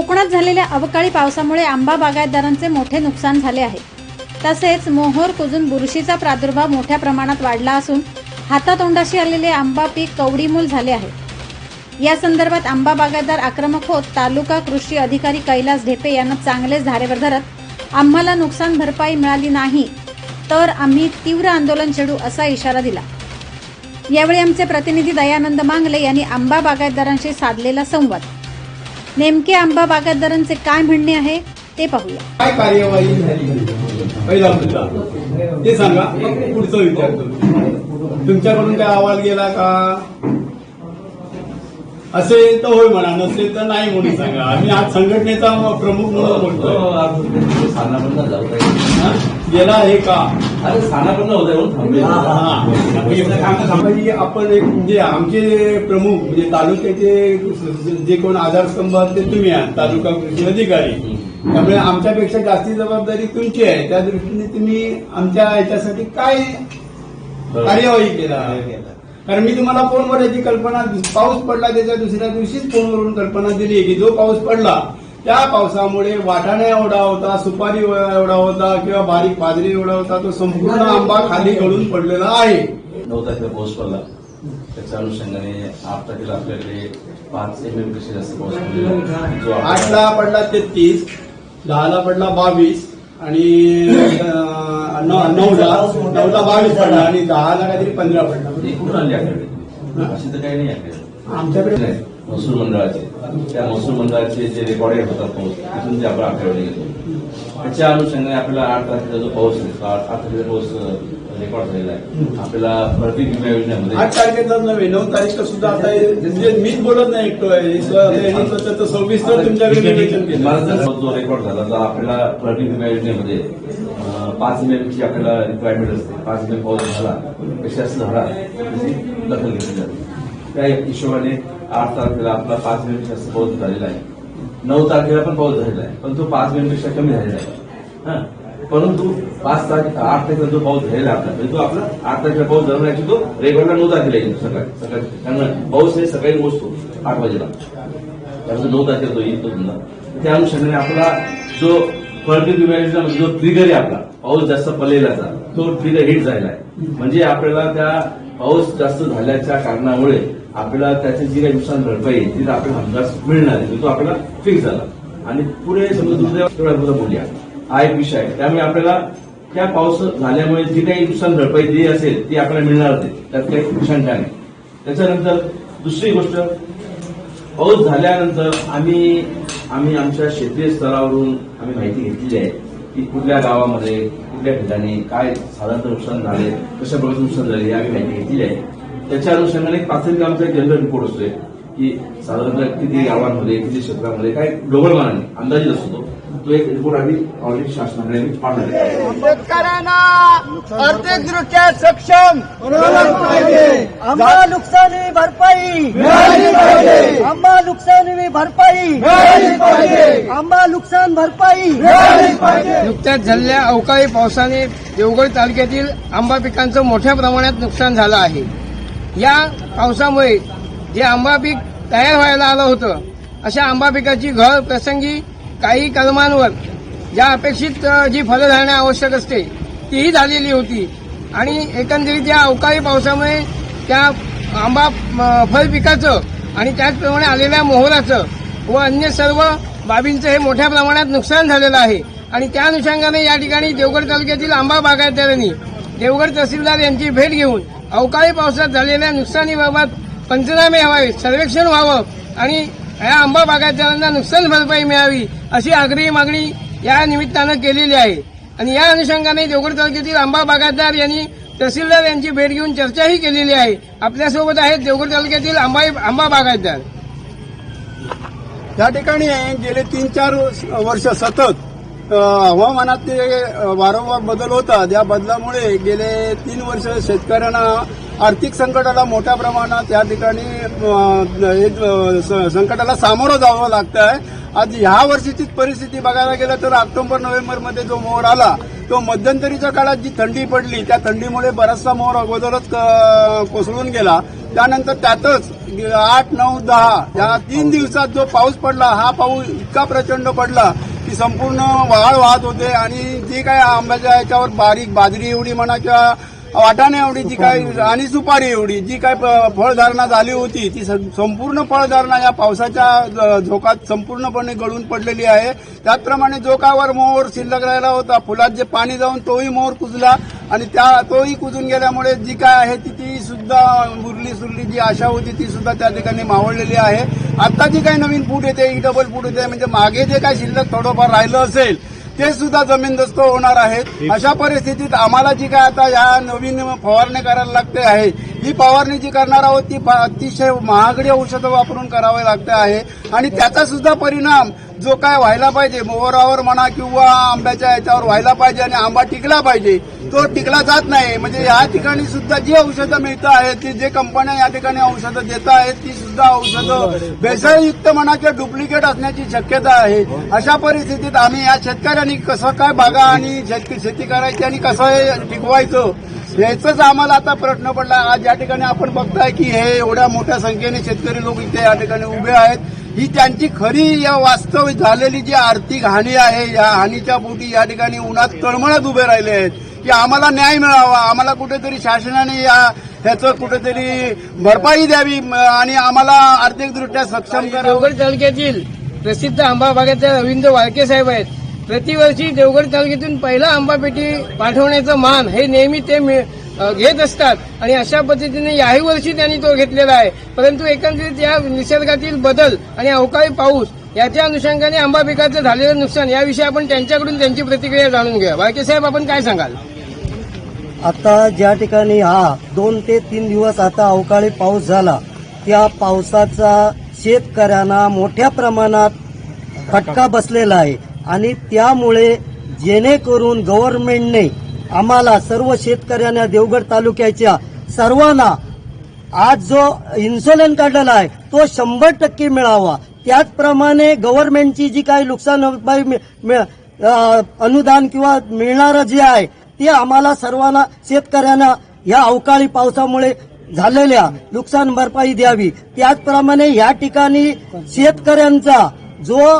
कोकणात झालेल्या अवकाळी पावसामुळे आंबा बागायतदारांचे मोठे नुकसान झाले आहे. तसेच मोहोर कुजून बुरशीचा प्रादुर्भाव मोठ्या प्रमाणात वाढला असून हातातोंडाशी आलेले आंबा पीक कवडीमूल झाले आहे. या संदर्भात आंबा बागायतदार आक्रमक होत तालुका कृषी अधिकारी कैलास ढेपे यांना चांगलेच धारेवर धरत आम्हाला नुकसान भरपाई मिळाली नाही तर आम्ही तीव्र आंदोलन छेडू असा इशारा दिला. यावेळी आमचे प्रतिनिधी दयानंद मांगले यांनी आंबा बागायतदारांशी साधलेला संवाद. नेमके आंबा बागायतदारांचे काय म्हणणे आहे ते पाहूया. काय कार्यवाही झाली? पहिला मुद्दा. ते सांगा मग पुढचं विचारतो तुमच्याकडून काय अहवाल गेला का? असेल तर होय म्हणा नसेल तर नाही म्हणून सांगा. आम्ही आज संघटनेचा प्रमुख म्हणून काही हा? गेला आहे का? अरे हा. आम्ही सांगायची की आपण एक म्हणजे आमचे प्रमुख म्हणजे तालुक्याचे जे कोण आधारस्तंभ ते तुम्ही आहात तालुका कृषी अधिकारी. त्यामुळे आमच्यापेक्षा जास्ती जबाबदारी तुमची आहे. त्या दृष्टीने तुम्ही आमच्या याच्यासाठी काय कार्यवाही केला. कारण मी तुम्हाला फोनवर याची कल्पना पाऊस पडला त्याच्या दुसऱ्या दिवशीच फोनवरून कल्पना दिली की जो पाऊस पडला त्या पावसामुळे वाटाणा एवढा होता सुपारी एवढा होता किंवा बारीक बाजरी एवढा होता तो संपूर्ण आंबा खाली गळून पडलेला आहे. नऊ तारखेला पाऊस पडला. त्याच्या अनुषंगाने आठ तारखेला आपल्याकडे पाच एम एमपेक्षा जास्त पाऊस पडलेला आपला- आठला पडला तेहतीस दहाला पडला बावीस आणि नऊला नऊला बावीस पडला आणि दहाला काहीतरी पंधरा पडला. कुठून आणली आपल्याकडे आमच्याकडे नाही, महसूल मंडळाचे. त्या महसूल मंडळाचे जे रेकॉर्डेड होतात पाऊस तिथून ते आपण आकडेवारी घेतो. त्याच्या अनुषंगाने आपल्याला आठ तारखेला जो पाऊस आहे आठ तारखेला पाऊस रेकॉर्ड झालेला आहे. आपल्याला प्रति विमा योजनेमध्ये आठ तारखेचाच नव्हे नऊ तारीख सुद्धा आता म्हणजे मीच बोलत नाही एकटो सविस्तर तुमच्याकडे मला जो रेकॉर्ड झाला तर आपल्याला प्रति विमा योजनेमध्ये पाच ची आपल्याला रिक्वायरमेंट असते. पाच मे पाऊस झाला पेक्षा जास्त झाला दखल घेतली जाते. त्या हिशोबाने आठ तारखेला आपला पाच मिनिट जास्त पाऊस झालेला आहे. नऊ तारखेला पण पाऊस झालेला आहे पण तो पाच मिनिटपेक्षा कमी झालेला आहे. हा. परंतु पाच तारीख आठ तारखेला जो पाऊस झालेला आपला म्हणजे तो आपला आठ तारखेला पाऊस झाला नाही तो रेकॉर्डला नऊ तारखेला येईल सकाळी सकाळी. कारण पाऊस हे सकाळी मोजतो आठ वाजेला. त्यामुळे नऊ तारखेला तो येईल तो समजा त्या अनुषंगाने आपला जो फळपीक विमा म्हणजे जो ट्रिगर आहे आपला पाऊस जास्त पडलेलाचा तो ट्रिगर हिट झालेला आहे. म्हणजे आपल्याला त्या पाऊस जास्त झाल्याच्या कारणामुळे आपल्याला त्याचे जी काही नुकसान भरपाई आहे ती आपल्याला हमखास मिळणार आहे तो आपल्याला फिक्स झाला. आणि पुढे समजा दुसऱ्या तेवढ्या बोलूया. हा एक विषय आहे. त्यामुळे आपल्याला त्या पाऊस झाल्यामुळे जी काही नुकसान भरपाई जी असेल ती आपल्याला मिळणार नाही. त्यात काही शंका नाही. त्याच्यानंतर दुसरी गोष्ट पाऊस झाल्यानंतर आम्ही आम्ही आमच्या क्षेत्रीय स्तरावरून आम्ही माहिती घेतलेली आहे की कुठल्या गावामध्ये कुठल्या ठिकाणी काय साधारणतः नुकसान झाले कशा प्रकारचे नुकसान झाले आम्ही माहिती घेतलेली आहे. त्याच्या अनुषंगाने प्राथमिक आमचा एक जनरल रिपोर्ट असतोय की साधारणतः किती गावांमध्ये किती क्षेत्रामध्ये काय ग्लोबल मानाने अंदाजित असतो. तो. तो एक रिपोर्ट आम्ही ऑलरेडी शासनाकडे आम्ही आहे. शेतकऱ्यांना आर्थिकदृष्ट्या सक्षम आंबा नुकसानी भरपाई. आंबा नुकसानी भरपाई. आंबा नुकसान भरपाई. नुकत्याच झालेल्या अवकाळी पावसाने देवगड तालुक्यातील आंबा पिकांचं मोठ्या प्रमाणात नुकसान झालं आहे. या पावसामुळे जे आंबा पीक तयार व्हायला आलं होतं अशा आंबा पिकाची घळ प्रसंगी काही कलमांवर ज्या अपेक्षित जी फळं धारणं आवश्यक असते तीही झालेली होती. आणि एकंदरीत या अवकाळी पावसामुळे त्या आंबा फळ पिकाचं आणि त्याचप्रमाणे आलेल्या मोहराचं व अन्य सर्व बाबींचं हे मोठ्या प्रमाणात नुकसान झालेलं आहे. आणि त्या अनुषंगाने या ठिकाणी देवगड तालुक्यातील आंबा बागायतदारांनी देवगड तहसीलदार यांची भेट घेऊन अवकाळी पावसात झालेल्या नुकसानीबाबत पंचनामे व्हावे सर्वेक्षण व्हावं आणि या आंबा बागायतदारांना नुकसान भरपाई मिळावी अशी आग्रही मागणी या निमित्तानं केलेली आहे. आणि या अनुषंगाने देवगड तालुक्यातील आंबा बागायतदार यांनी तहसीलदार यांची भेट घेऊन चर्चाही केलेली आहे. आपल्यासोबत आहेत देवगड तालुक्यातील आंबा आंबा बागायतदार. या ठिकाणी गेले तीन चार वर्ष सतत हवामानात ते वारंवार बदल होतात. या बदलामुळे गेले तीन वर्ष शेतकऱ्यांना आर्थिक संकटाला मोठ्या प्रमाणात या ठिकाणी हे, स- संकटाला सामोरं जावं लागतं आहे आज ह्या वर्षीचीच परिस्थिती बघायला गेलं तर ऑक्टोबर नोव्हेंबरमध्ये जो मोहर आला तो मध्यंतरीच्या काळात जी थंडी पडली त्या थंडीमुळे बराचसा मोहर अगोदरच क- कोसळून गेला. त्यानंतर त्यातच आठ नऊ दहा या तीन दिवसात जो पाऊस पडला हा पाऊस इतका प्रचंड पडला की संपूर्ण वाळ वाहत होते आणि जी काय आंब्याच्या याच्यावर बारीक बाजरी एवढी म्हणा किंवा वाटाणे एवढी जी काय आणि सुपारी एवढी जी काय फळधारणा झाली होती ती संपूर्ण फळधारणा या पावसाच्या झोकात संपूर्णपणे गळून पडलेली आहे. त्याचप्रमाणे जो काय वर मोहर शिल्लक राहिला होता फुलात जे पाणी जाऊन तोही मोहर कुजला आणि त्या तोही कुजून गेल्यामुळे जी काय आहे ती ती सुद्धा उरली सुरली जी आशा होती ती सुद्धा त्या ठिकाणी मावळलेली आहे. आता जी काही नवीन फूट येते ही डबल फूट येते म्हणजे मागे जे काय शिल्लक थोडंफार राहिलं असेल ते सुद्धा जमीनदस्त होणार आहेत अशा परिस्थितीत आम्हाला जी काय आता या नवीन फवारणी करायला लागते आहे ही फवारणी जी करणार आहोत ती अतिशय महागडी औषधं वापरून करावे लागते आहे. आणि त्याचा सुद्धा परिणाम जो काय व्हायला पाहिजे मोहरावर म्हणा किंवा आंब्याच्या याच्यावर व्हायला पाहिजे आणि आंबा टिकला पाहिजे तो टिकला जात नाही. म्हणजे या ठिकाणी सुद्धा जी औषधं मिळत आहेत ती जे कंपन्या या ठिकाणी औषधं देत आहेत ती सुद्धा औषधं भेसळयुक्त म्हणा किंवा डुप्लिकेट असण्याची शक्यता आहे. अशा परिस्थितीत आम्ही या शेतकऱ्यांनी कसं काय बागा आणि शेती करायची आणि कसं हे टिकवायचं याचाच आम्हाला आता प्रश्न पडला. आज या ठिकाणी आपण बघताय की हे एवढ्या मोठ्या संख्येने शेतकरी लोक इथे या ठिकाणी उभे आहेत. ही त्यांची खरी या वास्तविक झालेली जी आर्थिक हानी आहे या हानीच्या पोटी या ठिकाणी उन्हात तळमळत उभे राहिले आहेत की आम्हाला न्याय मिळावा आम्हाला कुठेतरी शासनाने या ह्याचं कुठेतरी भरपाई द्यावी आणि आम्हाला आर्थिकदृष्ट्या सक्षम देवगड तालुक्यातील प्रसिद्ध आंबा बागाचे रवींद्र वाळके साहेब आहेत. प्रतिवर्षी देवगड तालुक्यातून पहिला आंबा पेटी पाठवण्याचं मान हे नेहमी ते घेत असतात. आणि अशा पद्धतीने याही वर्षी त्यांनी तो घेतलेला आहे. परंतु एकंदरीत या निसर्गातील बदल आणि अवकाळी पाऊस याच्या अनुषंगाने आंबा पिकाचं झालेलं नुकसान याविषयी आपण त्यांच्याकडून त्यांची प्रतिक्रिया जाणून घ्या बाकी साहेब आपण काय सांगाल? आता ज्या ठिकाणी हा दोन ते तीन दिवस आता अवकाळी पाऊस झाला त्या पावसाचा शेतकऱ्यांना मोठ्या प्रमाणात फटका बसलेला आहे. आणि त्यामुळे जेणेकरून गव्हर्नमेंटने आम्हाला सर्व शेतकऱ्यांना देवगड तालुक्याच्या सर्वांना आज जो इन्शुरन्स काढलेला आहे तो शंभर टक्के मिळावा. त्याचप्रमाणे गव्हर्नमेंटची जी काही नुकसान अनुदान किंवा मिळणारं जे आहे ते आम्हाला सर्वांना शेतकऱ्यांना या अवकाळी पावसामुळे झालेल्या नुकसान भरपाई द्यावी. त्याचप्रमाणे या ठिकाणी शेतकऱ्यांचा जो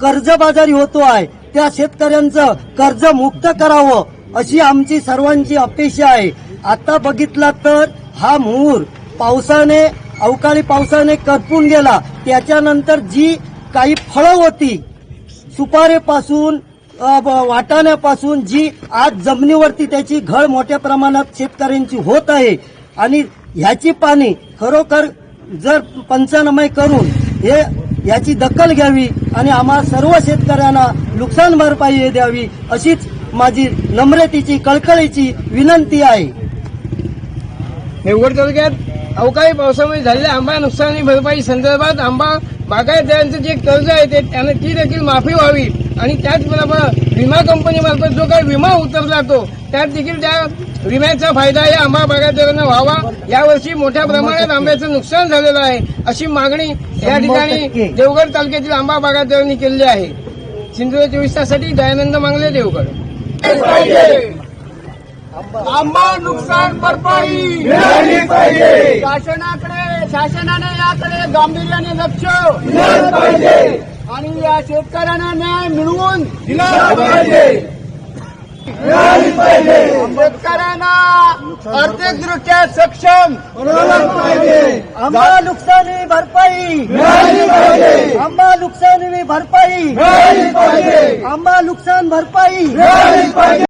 कर्जबाजारी होतो आहे त्या शेतकऱ्यांचं कर्ज मुक्त करावं. अशी आमची सर्वांची अपेक्षा आहे. आता बघितला तर हा मूर पावसाने अवकाळी पावसाने करपून गेला. त्याच्यानंतर जी काही फळं होती सुपारेपासून वाटाण्यापासून जी आज जमिनीवरती त्याची घळ मोठ्या प्रमाणात शेतकऱ्यांची होत आहे. आणि ह्याची पाणी खरोखर जर पंचनामे करून हे याची दखल घ्यावी आणि आम्हा सर्व शेतकऱ्यांना नुकसान भरपाई द्यावी अशीच माझी नम्रतेची कळकळीची विनंती आहे. देवगड तालुक्यात अवकाळी पावसामुळे झालेल्या आंबा नुकसानी भरपाई संदर्भात आंबा बागायतदारांचं जे कर्ज आहे ते त्यांना ती देखील माफी व्हावी. आणि त्याचबरोबर विमा कंपनीमार्फत जो काही विमा उतरला तो त्यात देखील त्या विम्याचा फायदा या आंबा बागायतदारांना व्हावा. यावर्षी मोठ्या प्रमाणात आंब्याचं नुकसान झालेलं आहे अशी मागणी या ठिकाणी. देवगड तालुक्यातील आंबा बागायतदारांनी केलेली आहे. सिंधुदुर्ग चोवीस तासाठी दयानंद मांगले देवगड. आंबा नुकसान भरपाई शासनाकडे शासनाने याकडे गांभीर्याने लक्ष. पाहिजे. आणि या शेतकऱ्यांना न्याय मिळवून दिला पाहिजे. मिळाली पाहिजे. शेतकऱ्यांना आर्थिकदृष्ट्या सक्षम. पाहिजे. आंबा नुकसानी भरपाई. मिळाली पाहिजे. आंबा नुकसानी भरपाई. मिळाली पाहिजे. आंबा नुकसान भरपाई. मिळाली पाहिजे.